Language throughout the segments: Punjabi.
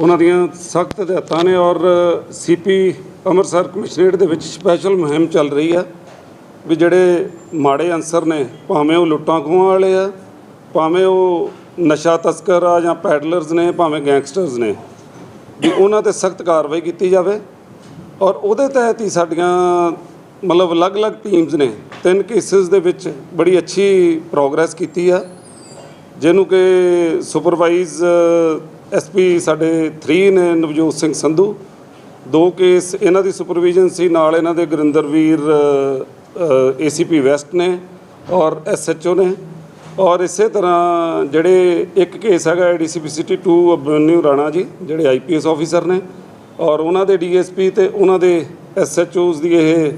ਉਹਨਾਂ ਦੀਆਂ ਸਖਤ ਹਦਾਇਤਾਂ ਨੇ ਔਰ ਸੀਪੀ ਅੰਮ੍ਰਿਤਸਰ ਕਮਿਸ਼ਨਰੇਟ ਦੇ ਵਿੱਚ ਸਪੈਸ਼ਲ ਮੁਹਿੰਮ ਚੱਲ ਰਹੀ ਆ ਵੀ ਜਿਹੜੇ ਮਾੜੇ ਅਨਸਰ ਨੇ, ਭਾਵੇਂ ਉਹ ਲੁੱਟਾਂ ਖੋਹਾਂ ਵਾਲੇ ਆ, ਭਾਵੇਂ ਉਹ ਨਸ਼ਾ ਤਸਕਰ ਆ ਜਾਂ ਪੈਡਲਰਸ ਨੇ, ਭਾਵੇਂ ਗੈਂਗਸਟਰਸ ਨੇ, ਵੀ ਉਹਨਾਂ ਤੇ ਸਖਤ ਕਾਰਵਾਈ ਕੀਤੀ ਜਾਵੇ। ਔਰ ਉਹਦੇ ਤਹਿਤ ਹੀ ਸਾਡੀਆਂ ਮਤਲਬ ਅਲੱਗ-ਅਲੱਗ ਟੀਮਸ ਨੇ, ਤਿੰਨ ਕੇਸਿਸ ਦੇ ਵਿੱਚ ਬੜੀ ਅੱਛੀ ਪ੍ਰੋਗਰੈਸ ਕੀਤੀ ਆ। ਜਿਹਨੂੰ ਕਿ ਸੁਪਰਵਾਈਜ਼ ਐਸਪੀ ਸਾਡੇ 3 ਨੇ, ਨਵਜੋਤ ਸਿੰਘ ਸੰਧੂ। ਦੋ ਕੇਸ ਇਹਨਾਂ ਦੀ ਸੁਪਰਵੀਜ਼ਨ ਸੀ, ਨਾਲ ਇਹਨਾਂ ਦੇ ਗੁਰਿੰਦਰ ਗੁਰਿੰਦਰਵੀਰ ਏਸੀਪੀ ਵੈਸਟ ਨੇ ਔਰ ਐਸਐਚਓ ਨੇ। ਔਰ ਇਸੇ ਤਰ੍ਹਾਂ ਜਿਹੜੇ ਇੱਕ ਕੇਸ ਹੈਗਾ ਏਡੀਸੀਪੀ ਸਿਟੀ 2 ਅਬਨਿਊ ਰਾਣਾ ਜੀ, ਜਿਹੜੇ ਆਈਪੀਐਸ ਆਫੀਸਰ ਨੇ। ਔਰ ਉਹਨਾਂ ਦੇ ਡੀਐਸਪੀ ਤੇ ਉਹਨਾਂ ਦੇ ਐਸਐਚਓਜ਼ ਦੀ ਇਹ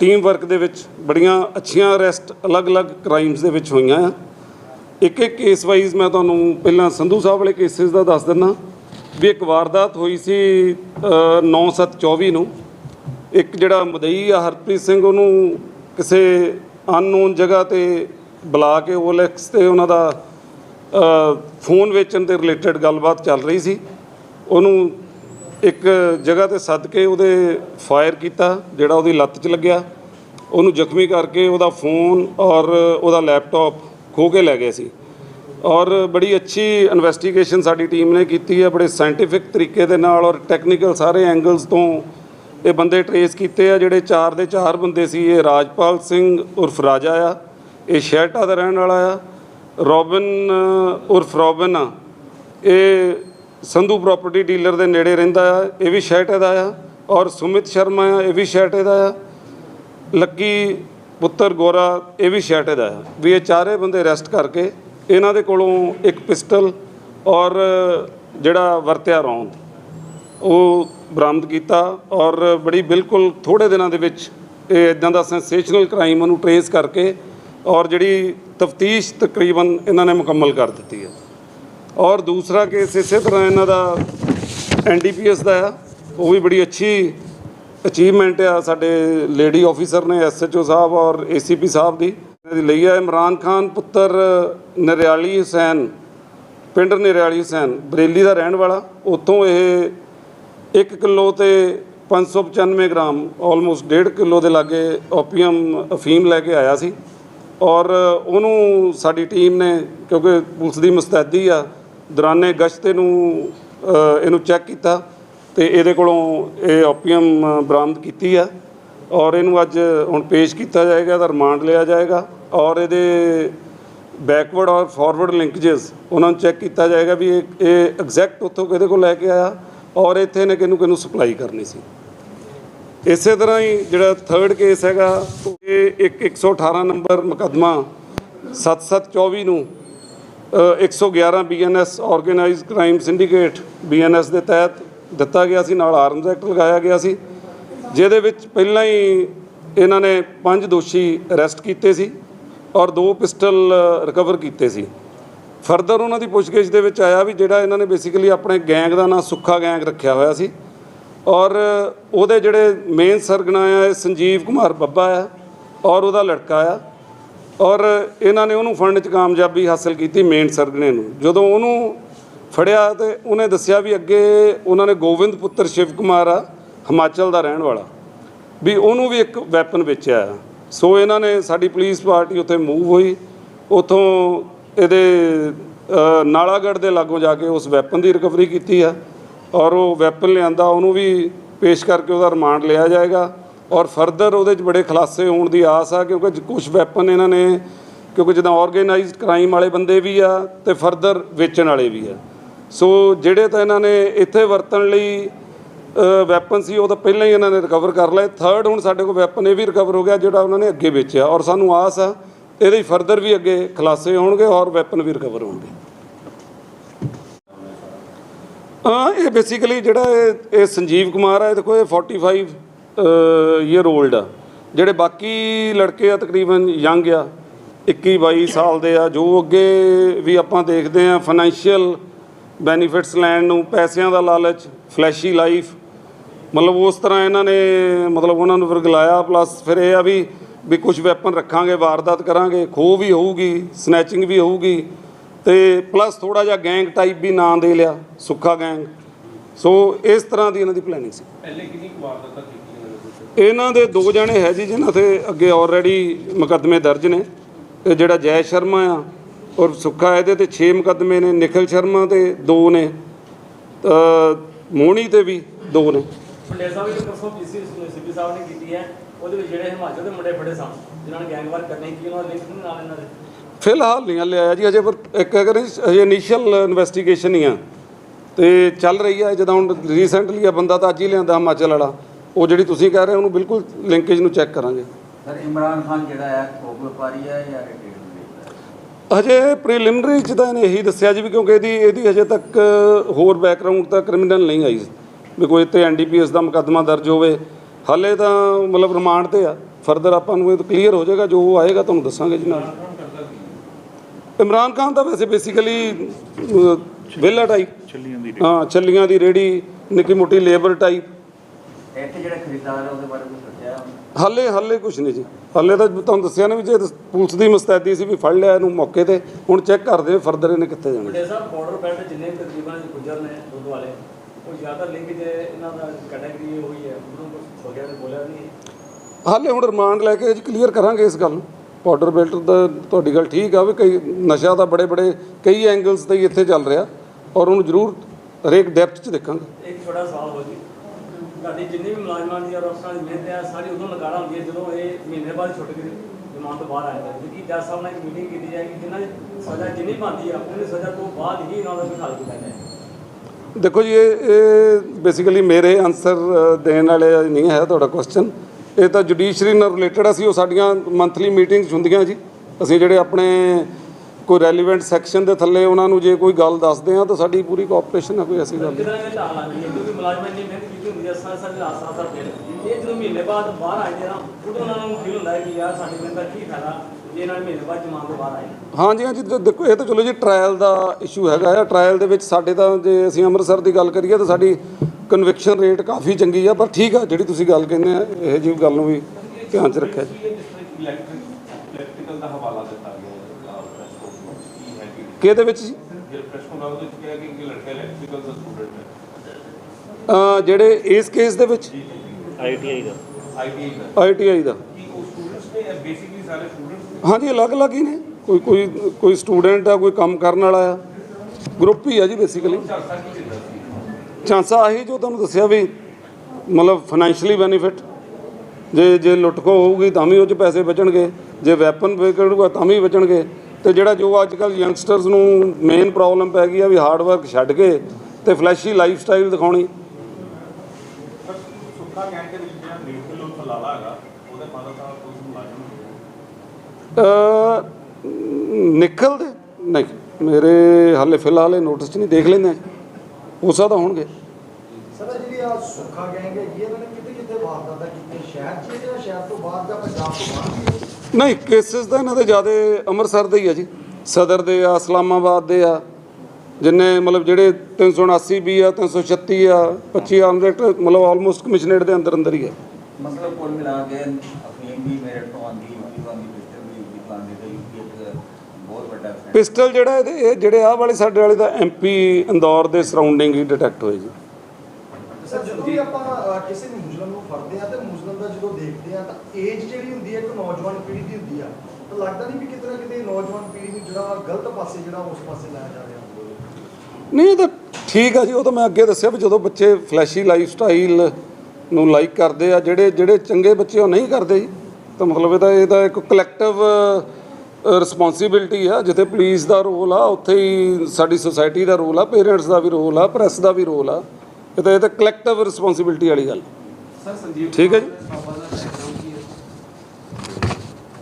ਟੀਮ ਵਰਕ ਦੇ ਵਿੱਚ ਬੜੀਆਂ ਅੱਛੀਆਂ ਅਰੈਸਟ, ਅਲੱਗ-ਅਲੱਗ ਕ੍ਰਾਈਮਸ ਦੇ ਵਿੱਚ ਹੋਈਆਂ ਆ। ਇੱਕ ਇੱਕ ਕੇਸ ਵਾਈਜ਼ ਮੈਂ ਤੁਹਾਨੂੰ ਪਹਿਲਾਂ ਸੰਧੂ ਸਾਹਿਬ ਵਾਲੇ ਕੇਸਿਸ ਦਾ ਦੱਸ ਦਿੰਦਾ। ਵੀ ਇੱਕ ਵਾਰਦਾਤ ਹੋਈ ਸੀ 9/7/24 ਨੂੰ ਇੱਕ ਜਿਹੜਾ ਮਦਈ ਆ, ਹਰਪ੍ਰੀਤ ਸਿੰਘ, ਉਹਨੂੰ ਕਿਸੇ ਅਨਨੋਨ ਜਗ੍ਹਾ ਤੇ ਬੁਲਾ ਕੇ ਓਲੈਕਸ ਤੇ ਉਹਨਾਂ ਦਾ ਫੋਨ ਵੇਚਣ ਦੇ ਰਿਲੇਟਡ ਗੱਲਬਾਤ ਚੱਲ ਰਹੀ ਸੀ। ਉਹਨੂੰ ਇੱਕ ਜਗ੍ਹਾ ਤੇ ਸੱਦ ਕੇ ਉਹਦੇ ਫਾਇਰ ਕੀਤਾ, ਜਿਹੜਾ ਉਹਦੀ ਲੱਤ 'ਚ ਲੱਗਿਆ। ਉਹਨੂੰ ਜ਼ਖਮੀ ਕਰਕੇ ਉਹਦਾ ਫੋਨ ਔਰ ਉਹਦਾ ਲੈਪਟਾਪ ਖੋਹ ਕੇ ਲੈ ਗਏ ਸੀ। ਔਰ ਬੜੀ ਅੱਛੀ ਇਨਵੈਸਟੀਗੇਸ਼ਨ ਸਾਡੀ ਟੀਮ ਨੇ ਕੀਤੀ ਹੈ, ਬੜੇ ਸਾਇੰਟੀਫਿਕ ਤਰੀਕੇ ਦੇ ਨਾਲ ਔਰ ਟੈਕਨੀਕਲ ਸਾਰੇ ਐਂਗਲਸ ਤੋਂ ਇਹ ਬੰਦੇ ਟਰੇਸ ਕੀਤੇ ਆ, ਜਿਹੜੇ ਚਾਰ ਦੇ ਚਾਰ ਬੰਦੇ ਸੀ। ਇਹ ਰਾਜਪਾਲ ਸਿੰਘ ਉਰਫ ਰਾਜਾ ਆ, ਇਹ ਸ਼ਹਿਟਾ ਦਾ ਰਹਿਣ ਵਾਲਾ ਆ। ਰੋਬਿਨ ਉਰਫ ਰੋਬਿਨ ਆ ਇਹ ਸੰਧੂ ਪ੍ਰਾਪਰਟੀ ਡੀਲਰ ਦੇ ਨੇੜੇ ਰਹਿੰਦਾ ਆ, ਇਹ ਵੀ ਸ਼ਹਿਟੇ ਦਾ ਆ, ਔਰ ਸੁਮਿਤ ਸ਼ਰਮਾ ਆ, ਇਹ ਵੀ ਸ਼ਹਿਟੇ ਦਾ ਆ, ਲੱਕੀ ਪੁੱਤਰ ਗੋਰਾ, ਇਹ ਵੀ ਸ਼ੈਟੇ ਦਾ ਆ। ਵੀ ਇਹ ਚਾਰੇ ਬੰਦੇ ਅਰੈਸਟ ਕਰਕੇ ਇਹਨਾਂ ਦੇ ਕੋਲੋਂ ਇੱਕ ਪਿਸਟਲ ਔਰ ਜਿਹੜਾ ਵਰਤਿਆ ਰੌਂਦ ਉਹ ਬਰਾਮਦ ਕੀਤਾ ਔਰ ਬੜੀ ਬਿਲਕੁਲ ਥੋੜੇ ਦਿਨਾਂ ਦੇ ਵਿੱਚ ਇਹ ਇਦਾਂ ਦਾ ਸੈਂਸੇਸ਼ਨਲ ਕ੍ਰਾਈਮ ਉਹਨੂੰ ਟਰੇਸ ਕਰਕੇ ਔਰ ਜਿਹੜੀ ਤਫਤੀਸ਼ ਤਕਰੀਬਨ ਇਹਨਾਂ ਨੇ ਮੁਕੰਮਲ ਕਰ ਦਿੱਤੀ ਹੈ। ਔਰ ਦੂਸਰਾ ਕੇਸ ਇਸੇ ਤਰ੍ਹਾਂ ਇਹਨਾਂ ਦਾ ਐਨਡੀਪੀਐਸ ਦਾ ਆ। ਉਹ ਵੀ ਬੜੀ ਅੱਛੀ ਅਚੀਵਮੈਂਟ ਆ ਸਾਡੇ ਲੇਡੀ ਆਫੀਸਰ ਨੇ ਐਸਐਚਓ ਸਾਹਿਬ ਔਰ ਏਸੀਪੀ ਸਾਹਿਬ ਦੀ। ਇਹਨਾਂ ਦੀ ਲਈ ਆ ਇਮਰਾਨ ਖਾਨ, ਪੁੱਤਰ ਨਰਿਆਲੀ ਹੁਸੈਨ, ਪਿੰਡ ਨਰਿਆਲੀ ਹੁਸੈਨ, ਬਰੇਲੀ ਦਾ ਰਹਿਣ ਵਾਲਾ। ਉੱਥੋਂ ਇਹ 1 ਕਿਲੋ ਤੇ 595 ਗ੍ਰਾਮ ਆਲਮੋਸਟ 1.5 ਕਿਲੋ ਦੇ ਲਾਗੇ ਓਪੀਅਮ ਅਫੀਮ ਲੈ ਕੇ ਆਇਆ ਸੀ। ਔਰ ਉਹਨੂੰ ਸਾਡੀ ਟੀਮ ਨੇ, ਕਿਉਂਕਿ ਪੁਲਿਸ ਦੀ ਮੁਸਤੈਦੀ ਆ ਦੌਰਾਨੇ ਗਸ਼ਤ ਨੂੰ ਇਹਨੂੰ ਚੈੱਕ ਕੀਤਾ ਤੇ ਇਹਦੇ ਕੋਲੋਂ ਇਹ ਓਪੀਅਮ ਬਰਾਮਦ ਕੀਤੀ ਆ ਔਰ ਇਹਨੂੰ ਅੱਜ ਹੁਣ ਪੇਸ਼ ਕੀਤਾ ਜਾਏਗਾ, ਇਹਦਾ ਰਿਮਾਂਡ ਲਿਆ ਜਾਏਗਾ ਔਰ ਇਹਦੇ ਬੈਕਵਰਡ ਔਰ ਫਾਰਵਰਡ ਲਿੰਕੇजेस ਉਹਨਾਂ ਨੂੰ ਚੈੱਕ ਕੀਤਾ ਜਾਏਗਾ ਵੀ ਇਹ ਇਹ ਐਗਜ਼ੈਕਟ ਉੱਥੋਂ ਕਿਹਦੇ ਕੋਲ ਲੈ ਕੇ ਆਇਆ ਔਰ ਇੱਥੇ ਨੇ ਕਿਹਨੂੰ ਕਿਹਨੂੰ ਸਪਲਾਈ ਕਰਨੀ ਸੀ। ਇਸੇ ਤਰ੍ਹਾਂ ਹੀ ਜਿਹੜਾ ਥਰਡ ਕੇਸ ਹੈਗਾ, ਇਹ ਇੱਕ 118 ਨੰਬਰ ਮੁਕੱਦਮਾ 7724 ਨੂੰ 111 BNS organised crime syndicate BNS ਦੇ ਤਹਿਤ ਦਿੱਤਾ ਗਿਆ ਸੀ, ਨਾਲ ਆਰਮਸ ਐਕਟ ਲਗਾਇਆ ਗਿਆ ਸੀ, ਜਿਹਦੇ ਵਿੱਚ ਪਹਿਲਾਂ ਹੀ ਇਹਨਾਂ ਨੇ ਪੰਜ ਦੋਸ਼ੀ ਅਰੈਸਟ ਕੀਤੇ ਸੀ ਔਰ ਦੋ ਪਿਸਟਲ ਰਿਕਵਰ ਕੀਤੇ ਸੀ। ਫਰਦਰ ਉਹਨਾਂ ਦੀ ਪੁੱਛਗਿੱਛ ਦੇ ਵਿੱਚ ਆਇਆ ਵੀ ਜਿਹੜਾ ਇਹਨਾਂ ਨੇ ਬੇਸਿਕਲੀ ਆਪਣੇ ਗੈਂਗ ਦਾ ਨਾਂ ਸੁੱਖਾ ਗੈਂਗ ਰੱਖਿਆ ਹੋਇਆ ਸੀ ਔਰ ਉਹਦੇ ਜਿਹੜੇ ਮੇਨ ਸਰਗਨਾ ਆ, ਇਹ ਸੰਜੀਵ ਕੁਮਾਰ ਬੱਬਾ ਆ ਔਰ ਉਹਦਾ ਲੜਕਾ ਆ। ਔਰ ਇਹਨਾਂ ਨੇ ਉਹਨੂੰ ਫੜਨ 'ਚ ਕਾਮਯਾਬੀ ਹਾਸਲ ਕੀਤੀ ਮੇਨ ਸਰਗਣੇ ਨੂੰ। ਜਦੋਂ ਉਹਨੂੰ ਫੜਿਆ ਤੇ ਉਹਨੇ ਦੱਸਿਆ ਵੀ ਅੱਗੇ ਉਹਨਾਂ ਨੇ ਗੋਬਿੰਦ ਪੁੱਤਰ ਸ਼ਿਵ ਕੁਮਾਰ ਆ ਹਿਮਾਚਲ ਦਾ ਰਹਿਣ ਵਾਲਾ। ਵੀ ਉਹਨੂੰ ਵੀ ਇੱਕ ਵੈਪਨ ਵੇਚਿਆ ਆ। ਸੋ ਇਹਨਾਂ ਨੇ ਸਾਡੀ ਪੁਲਿਸ ਪਾਰਟੀ ਉੱਥੇ ਮੂਵ ਹੋਈ। ਉਥੋਂ ਇਹਦੇ ਅ, ਨਾਲਾਗੜ੍ਹ ਦੇ ਲਾਗੋਂ ਜਾ ਕੇ ਉਸ ਵੈਪਨ ਦੀ ਰਿਕਵਰੀ ਕੀਤੀ ਆ। ਔਰ ਉਹ ਵੈਪਨ ਲਿਆਂਦਾ ਉਹਨੂੰ ਵੀ ਪੇਸ਼ ਕਰਕੇ ਉਹਦਾ ਰਿਮਾਂਡ ਲਿਆ ਜਾਏਗਾ। ਔਰ ਫਰਦਰ ਉਹਦੇ 'ਚ ਬੜੇ ਖੁਲਾਸੇ ਹੋਣ ਦੀ ਆਸ ਆ, ਕਿਉਂਕਿ ਕੁਝ ਵੈਪਨ ਇਹਨਾਂ ਨੇ, ਕਿਉਂਕਿ ਜਿੱਦਾਂ ਆਰਗੇਨਾਈਜ਼ਡ ਕ੍ਰਾਈਮ ਵਾਲੇ ਬੰਦੇ ਵੀ ਆ ਤੇ ਫਰਦਰ ਵੇਚਣ ਵਾਲੇ ਵੀ ਆ। ਸੋ ਜਿਹੜੇ ਤਾਂ ਇਹਨਾਂ ਨੇ ਇੱਥੇ ਵਰਤਣ ਲਈ ਵੈਪਨ ਸੀ, ਉਹ ਤਾਂ ਪਹਿਲਾਂ ਹੀ ਇਹਨਾਂ ਨੇ ਰਿਕਵਰ ਕਰ ਲਏ। ਥਰਡ ਹੁਣ ਸਾਡੇ ਕੋਲ ਵੈਪਨ ਇਹ ਵੀ ਰਿਕਵਰ ਹੋ ਗਿਆ, ਜਿਹੜਾ ਉਹਨਾਂ ਨੇ ਅੱਗੇ ਵੇਚਿਆ। ਔਰ ਸਾਨੂੰ ਆਸ ਆ, ਇਹਦੇ ਫਰਦਰ ਵੀ ਅੱਗੇ ਖੁਲਾਸੇ ਹੋਣਗੇ ਔਰ ਵੈਪਨ ਵੀ ਰਿਕਵਰ ਹੋਣਗੇ। ਹਾਂ, ਇਹ ਬੇਸਿਕਲੀ ਜਿਹੜਾ ਇਹ ਇਹ ਸੰਜੀਵ ਕੁਮਾਰ ਆ, ਇਹ ਦੇਖੋ, ਇਹ 45 ਈਅਰ 올ਡ ਆ। ਜਿਹੜੇ ਬਾਕੀ ਲੜਕੇ ਆ, ਤਕਰੀਬਨ ਯੰਗ ਆ 21 22 ਸਾਲ ਦੇ ਆ, ਜੋ ਅੱਗੇ ਵੀ ਆਪਾਂ ਦੇਖਦੇ ਆ ਫਾਈਨੈਂਸ਼ੀਅਲ ਬੈਨੀਫਿਟਸ ਲੈਣ ਨੂੰ, ਪੈਸਿਆਂ ਦਾ ਲਾਲਚ ਫਲੈਸ਼ੀ ਲਾਈਫ ਮਤਲਬ ਉਸ ਤਰ੍ਹਾਂ ਇਹਨਾਂ ਨੇ, ਮਤਲਬ ਉਹਨਾਂ ਨੂੰ ਵਰਗਲਾਇਆ ਪਲੱਸ ਫਿਰ ਇਹ ਆ ਵੀ ਵੀ ਕੁਝ ਵੈਪਨ ਰੱਖਾਂਗੇ, ਵਾਰਦਾਤ ਕਰਾਂਗੇ ਖੋਹ ਵੀ ਹੋਊਗੀ ਸਨੈਚਿੰਗ ਵੀ ਹੋਊਗੀ, ਤੇ ਪਲੱਸ ਥੋੜਾ ਜਿਹਾ ਗੈਂਗ ਟਾਈਪ ਵੀ ਨਾਂ ਦੇ ਲਿਆ, ਸੁੱਖਾ ਗੈਂਗ ਸੋ ਇਸ ਤਰ੍ਹਾਂ ਦੀ ਇਹਨਾਂ ਦੀ ਪਲੈਨਿੰਗ ਸੀ। ਪਹਿਲੇ ਕਿੰਨੀ ਵਾਰਦਾਤਾਂ ਕੀਤੀਆਂ? ਇਹਨਾਂ ਦੇ ਦੋ ਜਣੇ ਹੈ ਜੀ ਜਿਨ੍ਹਾਂ ਤੇ ਅੱਗੇ ਆਲਰੇਡੀ ਮੁਕੱਦਮੇ ਦਰਜ ਨੇ। ਇਹ ਜਿਹੜਾ ਜੈ ਸ਼ਰਮਾ ਆ ਔਰ ਸੁੱਖਾ ਇਹਦੇ ਤੇ 6 ਮੁਕੱਦਮੇ ਨੇ ਨਿਖਿਲ ਸ਼ਰਮਾ ਤੇ ਦੋ ਨੇ ਅ ਮੋਹਣੀ ਤੇ ਵੀ ਦੋ ਨੇ। ਪੰਡੇਰ ਸਾਹਿਬ ਜੀ ਪਰਸੋਂ ਪੀਸੀ ਸੀਪੀ ਸਾਹਿਬ ਨੇ ਕੀਤੀ ਹੈ। ਉਹਦੇ ਵਿੱਚ ਜਿਹੜੇ ਹਿਮਾਚਲ ਦੇ ਮੁੰਡੇ ਫੜੇ ਸਨ ਜਿਨ੍ਹਾਂ ਨੇ ਗੈਂਗਵਾਰ ਕਰਨੇ ਕੀ ਉਹਨਾਂ ਦੇ ਲਿੰਕ ਨਾਲ ਇਹਨਾਂ ਦੇ। ਫਿਲਹਾਲ ਨਹੀਂ ਆਇਆ ਜੀ ਅਜੇ ਪਰ ਇੱਕ ਅਗਰ ਅਜੇ ਇਨੀਸ਼ੀਅਲ ਇਨਵੈਸਟੀਗੇਸ਼ਨ ਹੀ ਆ। ਤੇ ਚੱਲ ਰਹੀ ਆ ਜਦੋਂ ਹੁਣ ਰੀਸੈਂਟਲੀ ਆ ਬੰਦਾ ਤਾਂ ਅੱਜ ਹੀ ਲਿਆਂਦਾ ਹਿਮਾਚਲ ਵਾਲਾ। ਉਹ ਜਿਹੜੀ ਤੁਸੀਂ ਕਹਿ ਰਹੇ ਹੋ ਉਹਨੂੰ ਬਿਲਕੁਲ ਲਿੰਕੇਜ ਨੂੰ ਚੈੱਕ ਕਰਾਂਗੇ। ਸਰ ਇਮਰਾਨ ਖਾਨ ਜਿਹੜਾ ਹੈ ਥੋਕ ਵਪਾਰੀ ਹੈ ਜਾਂ ਰਿਟੇਲ ਵੇਚਦਾ ਹੈ? ਹਜੇ ਪ੍ਰੀਲਿਮਿਨਰੀ ਚ ਤਾਂ ਇਹਨੇ ਇਹੀ ਦੱਸਿਆ ਜੀ ਵੀ ਕਿਉਂਕਿ ਇਹਦੀ ਇਹਦੀ ਹਜੇ ਤੱਕ ਹੋਰ ਬੈਕਗ੍ਰਾਉਂਡ ਤਾਂ ਕ੍ਰਿਮੀਨਲ ਨਹੀਂ ਆਈ। ਵੀ ਕੋਈ ਤੇ ਐਨਡੀਪੀਐਸ ਦਾ ਮੁਕੱਦਮਾ ਦਰਜ ਹੋਵੇ ਹਾਲੇ ਤਾਂ ਮਤਲਬ ਰਿਮਾਂਡ ਤੇ ਆ। ਫਰਦਰ ਆਪਾਂ ਨੂੰ ਇਹ ਕਲੀਅਰ ਹੋ ਜਾਏਗਾ ਜੋ ਆਏਗਾ ਤੁਹਾਨੂੰ ਦੱਸਾਂਗੇ ਜੀ ਨਾਲ। ਇਮਰਾਨ ਖਾਨ ਤਾਂ ਵੈਸੇ ਬੇਸਿਕਲੀ ਵਿਲਾ ਟਾਈਪ ਛੱਲੀਆਂ ਦੀ ਹਾਂ ਛੱਲੀਆਂ ਦੀ ਰੇੜੀ ਨਿੱਕੀ ਮੋਟੀ ਲੇਬਰ ਟਾਈਪ ਇੱਥੇ ਜਿਹੜੇ ਖਰੀਦਦਾਰ ਹੈ ਉਹਦੇ ਬਾਰੇ ਕੁਝ ਸੋਚਿਆ ਹਾਲੇ ਹਾਲੇ ਕੁਝ ਨਹੀਂ ਜੀ। ਹਾਲੇ ਤਾਂ ਤੁਹਾਨੂੰ ਦੱਸਿਆ ਨਾ ਵੀ ਜੇ ਪੁਲਿਸ ਦੀ ਮੁਸਤੈਦੀ ਸੀ ਵੀ ਫੜ ਲਿਆ ਇਹਨੂੰ ਮੌਕੇ ਤੇ ਹੁਣ ਚੈੱਕ ਕਰਦੇ ਫਰਦਰ ਇਹਨੇ ਕਿੱਥੇ ਜਾਣਾ। ਪੰਡੇਰ ਸਾਹਿਬ ਬਾਰਡਰ ਬੈਲਟ ਜਿੰਨੇ ਤਕਰੀਬਨ ਗੁੱਜਰ ਨੇ ਦੁੱਧ ਵਾਲੇ ਉਹ ਜ਼ਿਆਦਾ ਲਿੰਕ ਜੇ ਇਹਨਾਂ ਦਾ ਕੈਟਾਗਰੀ ਹੋਈ ਹੈ ਉਹਨਾਂ ਕੁਝ ਵਗੈਰਾ ਬੋਲਿਆ ਨਹੀਂ। ਹਾਲੇ ਹੁਣ ਰਿਮਾਂਡ ਲੈ ਕੇ ਕਲੀਅਰ ਕਰਾਂਗੇ ਇਸ ਗੱਲ ਨੂੰ। ਬਾਰਡਰ ਬੈਲਟ ਦਾ ਤੁਹਾਡੀ ਗੱਲ ਠੀਕ ਆ ਵੀ ਕਈ ਨਸ਼ਾ ਤਾਂ ਬੜੇ ਬੜੇ ਕਈ ਐਂਗਲਸ ਤੇ ਹੀ ਇੱਥੇ ਚੱਲ ਰਿਹਾ। ਔਰ ਉਹਨੂੰ ਜ਼ਰੂਰ ਹਰੇਕ ਡੈਪਥ 'ਚ ਦੇਖਾਂਗੇ। ਇੱਕ ਛੋਟਾ ਸਵਾਲ ਹੋ ਜੀ। ਤੁਹਾਡੀ ਜਿੰਨੀ ਵੀ ਮੁਲਾਜ਼ਮਾਂ ਦੀ ਔਰ ਅਫਸਰਾਂ ਦੀ ਮਿਹਨਤ ਹੈ ਸਾਰੀ ਉਦੋਂ ਨਕਾਰਾ ਹੁੰਦੀ ਹੈ ਜਦੋਂ ਇਹ ਮਹੀਨੇ ਬਾਅਦ ਛੁੱਟ ਕੇ ਜਮਾਨ ਤੋਂ ਬਾਹਰ ਆ ਜਾਂਦੇ। ਨੇ ਜੱਜ ਸਾਹਿਬ ਨਾਲ ਇੱਕ ਮੀਟਿੰਗ ਕੀਤੀ ਜਾਏਗੀ, ਜਿਨ੍ਹਾਂ ਦੀ ਸਜ਼ਾ ਜਿੰਨੀ ਬਣਦੀ ਹੈ ਉਹਦੀ ਸਜ਼ਾ ਤੋਂ ਬਾਅਦ ਹੀ ਇਹਨਾਂ ਦਾ ਹੱਲ ਕੀਤਾ ਜਾਏ ਦੇਖੋ ਜੀ, ਇਹ ਇਹ ਬੇਸਿਕਲੀ ਮੇਰੇ ਆਨਸਰ ਦੇਣ ਵਾਲੇ ਨਹੀਂ ਹੈ ਤੁਹਾਡਾ ਕੁਐਸਚਨ ਇਹ ਤਾਂ ਜੁਡੀਸ਼ਰੀ ਨਾਲ ਰਿਲੇਟਡ ਅਸੀਂ ਉਹ ਸਾਡੀਆਂ ਮੰਥਲੀ ਮੀਟਿੰਗਸ ਹੁੰਦੀਆਂ ਜੀ। ਅਸੀਂ ਜਿਹੜੇ ਆਪਣੇ ਕੋਈ ਰੈਲੀਵੈਂਟ ਸੈਕਸ਼ਨ ਦੇ ਥੱਲੇ ਉਹਨਾਂ ਨੂੰ ਜੇ ਕੋਈ ਗੱਲ ਦੱਸਦੇ ਆ ਤਾਂ ਸਾਡੀ ਪੂਰੀ ਕੋਆਪਰੇਸ਼ਨ ਹੈ ਕੋਈ ਐਸੀ ਗੱਲ ਨਹੀਂ। ਇਹ ਜਦੋਂ ਮਹੀਨੇ ਬਾਅਦ ਬਾਹਰ ਨਾ ਉਹਨਾਂ ਨੂੰ ਫੀਲ ਹੁੰਦਾ ਕਿ ਯਾਰ ਸਾਡੀ ਦਾ ਕੀ ਫਾਇਦਾ ਜੇ ਹਾਂਜੀ ਹਾਂਜੀ ਦੇਖੋ ਇਹ ਤਾਂ ਚਲੋ ਜੀ ਟ੍ਰਾਇਲ ਦਾ ਇਸ਼ੂ ਹੈਗਾ ਆ। ਟ੍ਰਾਇਲ ਦੇ ਵਿੱਚ ਸਾਡੇ ਤਾਂ ਜੇ ਅਸੀਂ ਅੰਮ੍ਰਿਤਸਰ ਦੀ ਗੱਲ ਕਰੀਏ ਤਾਂ ਸਾਡੀ ਕਨਵਿਕਸ਼ਨ ਰੇਟ ਕਾਫੀ ਚੰਗੀ ਆ ਪਰ ਠੀਕ ਆ ਜਿਹੜੀ ਤੁਸੀਂ ਗੱਲ ਕਹਿੰਦੇ ਆ ਇਹ ਜਿਹੀ ਗੱਲ ਨੂੰ ਵੀ ਧਿਆਨ 'ਚ ਰੱਖਿਆ ਜੀ ਇਲੈਕਟ੍ਰਿਕ ਇਲੈਕਟ੍ਰਿਕਲ ਦਾ ਹਵਾਲਾ ਦਿੱਤਾ? ਸਟੂਡੈਂਟ ਹੈ ਅਹ ਜਿਹੜੇ ਇਸ ਕੇਸ ਦੇ ਵਿੱਚ? ਆਈਟੀਆਈ ਦਾ। ਆਈਟੀਆਈ ਦਾ। ਹਾਂਜੀ ਅਲੱਗ-ਅਲੱਗ ਹੀ ਨੇ। ਕੋਈ ਕੋਈ ਕੋਈ ਸਟੂਡੈਂਟ ਆ ਕੋਈ ਕੰਮ ਕਰਨ ਵਾਲਾ ਆ। ਗਰੁੱਪ ਹੀ ਆ ਜੀ ਬੇਸਿਕਲੀ ਚਾਂਸਾ ਆਹੀ ਜੋ ਤੁਹਾਨੂੰ ਦੱਸਿਆ ਵੀ ਮਤਲਬ ਫਾਈਨੈਂਸ਼ੀਅਲੀ ਬੈਨੀਫਿਟ ਜੇ ਜੇ ਲੁੱਟਖੋ ਹੋਊਗੀ ਤਾਂ ਵੀ ਉਹ 'ਚ ਪੈਸੇ ਬਚਣਗੇ। ਜੇ ਵੈਪਨ ਵਿਕਣਗਾ ਤਾਂ ਵੀ ਬਚਣਗੇ। ਤੇ ਜਿਹੜਾ ਜੋ ਅੱਜ ਕੱਲ ਯੰਗਸਟਰਸ ਨੂੰ ਮੇਨ ਪ੍ਰੋਬਲਮ ਪੈ ਗਈ ਆ ਵੀ ਹਾਰਡ ਵਰਕ ਛੱਡ ਕੇ ਤੇ ਫਲੈਸ਼ੀ ਲਾਈਫ ਸਟਾਈਲ ਦਿਖਾਉਣੀ। ਪਰ ਨਿਕਲ ਦੇ ਨਹੀਂ, ਮੇਰੇ ਹਾਲੇ ਫਿਲਹਾਲ ਇਹ ਨੋਟਿਸ 'ਚ ਨਹੀਂ, ਦੇਖ ਲੈਂਦੇ ਹਾਂ। ਹੋ ਸਕਦਾ ਹੋਣਗੇ। ਸਰ ਜਿਹੜੀ ਆ ਸੁੱਖਾ ਗੈਂਗ ਹੈਗੀ ਇਹਨਾਂ ਨੇ ਕਿਤੇ ਕਿਤੇ ਵਾਰਦਾਤਾਂ ਕੀਤੀਆਂ? ਸ਼ਹਿਰ 'ਚ ਜਾਂ ਸ਼ਹਿਰ ਤੋਂ ਬਾਹਰ ਜਾਂ ਪੰਜਾਬ ਤੋਂ ਬਾਹਰ ਨਹੀਂ ਕੇਸਿਸ ਤਾਂ ਇਹਨਾਂ ਦੇ ਜ਼ਿਆਦਾ ਅੰਮ੍ਰਿਤਸਰ ਦੇ ਹੀ ਆ ਜੀ। ਸਦਰ ਦੇ ਆ ਇਸਲਾਮਾਬਾਦ ਦੇ ਆ। ਜਿੰਨੇ ਮਤਲਬ ਜਿਹੜੇ 379 ਵੀ ਆ 336 ਆ 25 ਆਨਰੇਟ ਮਤਲਬ ਆਲਮੋਸਟ ਕਮਿਸ਼ਨਰੇਟ ਦੇ ਅੰਦਰ ਅੰਦਰ ਹੀ ਆ। ਮਤਲਬ ਕੁੱਲ ਮਿਲਾ ਕੇ ਅਫੀਮ ਵੀ ਮੇਰਠ ਤੋਂ ਆਂਦੀ ਯੂਪੀ ਤੋਂ ਆਂਦੀ ਪਿਸਟਲ ਵੀ ਤੇ ਇੱਕ ਬਹੁਤ ਵੱਡਾ ਪਿਸਟਲ ਜਿਹੜਾ ਇਹ ਜਿਹੜੇ ਆਹ ਵਾਲੇ ਸਾਡੇ ਵਾਲੇ ਦਾ ਐਮਪੀ ਇੰਦੌਰ ਦੇ ਸਰਾਊਂਡਿੰਗ ਹੀ ਡਿਟੈਕਟ ਹੋਏ ਜੀ। ਸਰ ਜਦੋਂ ਵੀ ਆਪਾਂ ਅਹ, ਕਿਸੇ ਮੁਸਲਮ ਨੂੰ ਫੜਦੇ ਆ ਤੇ ਮੁਸਲਮ ਦਾ ਜਦੋਂ ਦੇਖਦੇ ਆ ਤਾਂ ਏਜ ਜਿਹੜੀ ਹੁੰਦੀ ਹੈ ਇੱਕ ਨੌਜਵਾਨ ਪੀੜ੍ਹੀ ਦੀ ਹੁੰਦੀ ਆ ਤਾਂ ਲੱਗਦਾ ਨਹੀਂ ਵੀ ਕਿਤੇ ਨਾ ਕਿਤੇ ਨੌਜਵਾਨ ਪੀੜ੍ਹੀ ਨੂੰ ਜਿਹੜਾ ਗਲਤ ਪਾਸੇ ਜਿਹੜਾ ਉਸ ਪਾਸੇ ਲਾਇਆ ਜਾ ਰਿਹਾ ਨਹੀਂ ਇਹ ਤਾਂ ਠੀਕ ਆ ਜੀ ਉਹ ਤਾਂ ਮੈਂ ਅੱਗੇ ਦੱਸਿਆ ਵੀ ਜਦੋਂ ਬੱਚੇ ਫਲੈਸ਼ੀ ਲਾਈਫ ਸਟਾਈਲ ਨੂੰ ਲਾਈਕ ਕਰਦੇ ਆ ਜਿਹੜੇ ਜਿਹੜੇ ਚੰਗੇ ਬੱਚੇ ਉਹ ਨਹੀਂ ਕਰਦੇ ਜੀ ਤਾਂ ਮਤਲਬ ਇਹ ਤਾਂ ਇਹ ਤਾਂ ਇੱਕ ਕਲੈਕਟਿਵ ਰਿਸਪੌਂਸਿਬਿਲਟੀ ਆ ਜਿੱਥੇ ਪੁਲਿਸ ਦਾ ਰੋਲ ਆ ਉੱਥੇ ਹੀ ਸਾਡੀ ਸੁਸਾਇਟੀ ਦਾ ਰੋਲ ਆ ਪੇਰੈਂਟਸ ਦਾ ਵੀ ਰੋਲ ਆ ਪ੍ਰੈਸ ਦਾ ਵੀ ਰੋਲ ਆ। ਇਹ ਤਾਂ ਇਹ ਤਾਂ ਕਲੈਕਟਿਵ ਰਿਸਪੌਂਸਿਬਿਲਟੀ ਵਾਲੀ ਗੱਲ। ਸਰ ਸੰਜੀਵ ਠੀਕ ਹੈ ਜੀ।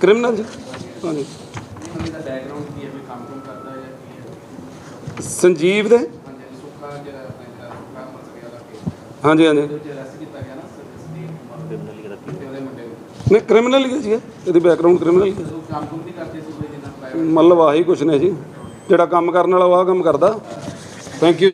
ਕ੍ਰਿਮੀਨਲ ਜੀ। ਹਾਂਜੀ। ਦਾ ਬੈਕਗ੍ਰਾਉਂਡ ਕੀ ਹੈ? ਵੀ ਕੰਮ ਕੰਮ ਕਰਦਾ ਹੈ ਜਾਂ ਕੀ ਹੈ? ਸੰਜੀਵ ਦੇ? ਹਾਂਜੀ ਸੁੱਖਾ ਜਿਹੜਾ ਸੁੱਖਾ ਮਰ ਗਿਆ ਦਾ। ਕੇਸ ਹਾਂਜੀ ਨਹੀਂ ਕ੍ਰਿਮੀਨਲ ਹੀ ਹੈ ਜੀ ਇਹ। ਇਹਦੀ ਬੈਕਗ੍ਰਾਉਂਡ ਕ੍ਰਿਮੀਨਲ ਹੀ ਮਤਲਬ ਆਹੀ ਕੁਛ ਨੇ ਜੀ। ਜਿਹੜਾ ਕੰਮ ਕਰਨ ਵਾਲਾ ਉਹ ਕੰਮ ਕਰਦਾ। Thank you